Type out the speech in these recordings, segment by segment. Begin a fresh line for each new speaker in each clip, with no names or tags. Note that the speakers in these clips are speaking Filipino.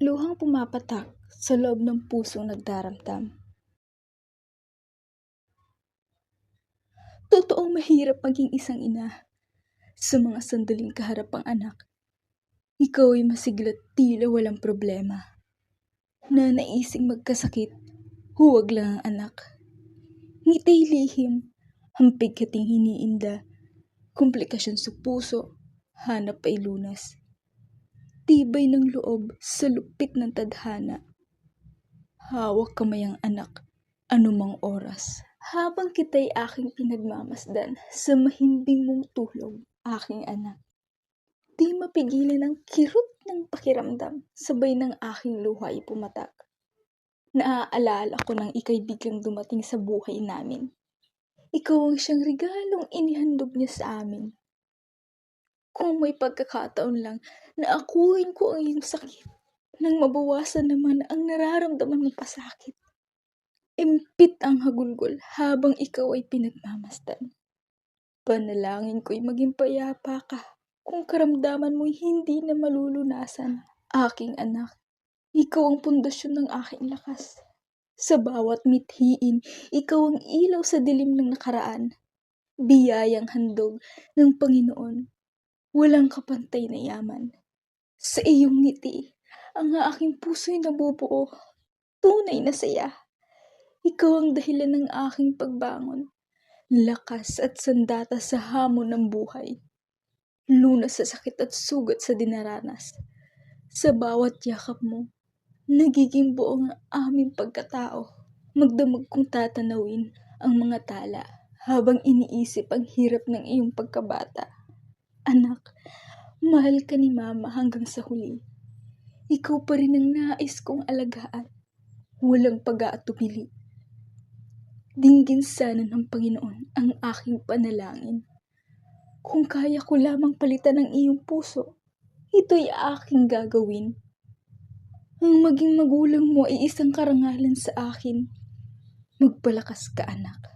Luhang pumapatak sa loob ng pusong nagdaramdam. Totoong mahirap maging isang ina sa mga sandaling kaharap ang anak. Ikaw ay masiglat tila walang problema. Na naising magkasakit, huwag lang ang anak. Ngiti lihim, hampig kating hiniinda, komplikasyon sa puso, hanap ay lunas. Tibay ng loob sa lupit ng tadhana. Hawak kamay ang anak, anumang oras. Habang kita'y aking pinagmamasdan sa mahimbing mong tulog, aking anak. Di mapigilan ang kirot ng pakiramdam, sabay ng aking luha ay pumatak. Naaalala ko nang ikay biglang dumating sa buhay namin. Ikaw ang siyang regalong inihandog niya sa amin. Kung may pagkakataon lang na akuin ko ang iyong sakit, nang mabawasan naman ang nararamdaman mong pasakit. Impit ang hagulgol habang ikaw ay pinagmamasdan. Panalangin ko'y maging payapa ka kung karamdaman mo'y hindi na malulunasan. Aking anak, ikaw ang pundasyon ng aking lakas. Sa bawat mithiin, ikaw ang ilaw sa dilim ng nakaraan. Biyayang handog ng Panginoon. Walang kapantay na yaman. Sa iyong ngiti, ang aking puso'y nabubuo. Tunay na saya. Ikaw ang dahilan ng aking pagbangon. Lakas at sandata sa hamon ng buhay. Lunas sa sakit at sugat sa dinaranas. Sa bawat yakap mo, nagiging buo ang aming pagkatao. Magdamag kong tatanawin ang mga tala habang iniisip ang hirap ng iyong pagkabata. Anak, mahal ka ni Mama hanggang sa huli. Ikaw pa rin ang nais kong alagaan. Walang pag-aatubili. Dinggin sana ng Panginoon ang aking panalangin. Kung kaya ko lamang palitan ang iyong puso, ito'y aking gagawin. Ang maging magulang mo ay isang karangalan sa akin. Magpalakas ka anak,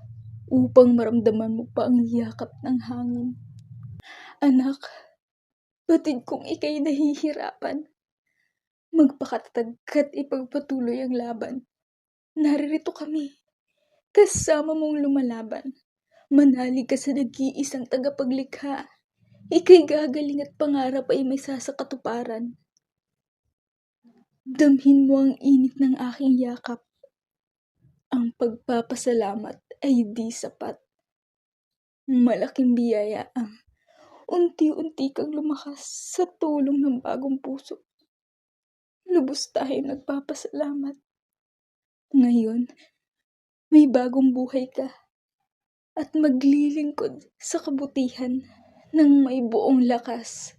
upang maramdaman mo pa ang yakap ng hangin. Anak, batid kong ikay nahihirapan. Magpakatatag ka't ipagpatuloy ang laban. Naririto kami, kasama mong lumalaban. Manalig ka sa nag-iisang tagapaglikha. Ika'y gagaling at pangarap ay may sasakatuparan. Damhin mo ang init ng aking yakap. Ang pagpapasalamat ay di sapat. Malaking biyaya ang unti-unti kang lumakas sa tulong ng bagong puso. Lubos tayo nagpapasalamat. Ngayon, may bagong buhay ka at maglilingkod sa kabutihan ng may buong lakas.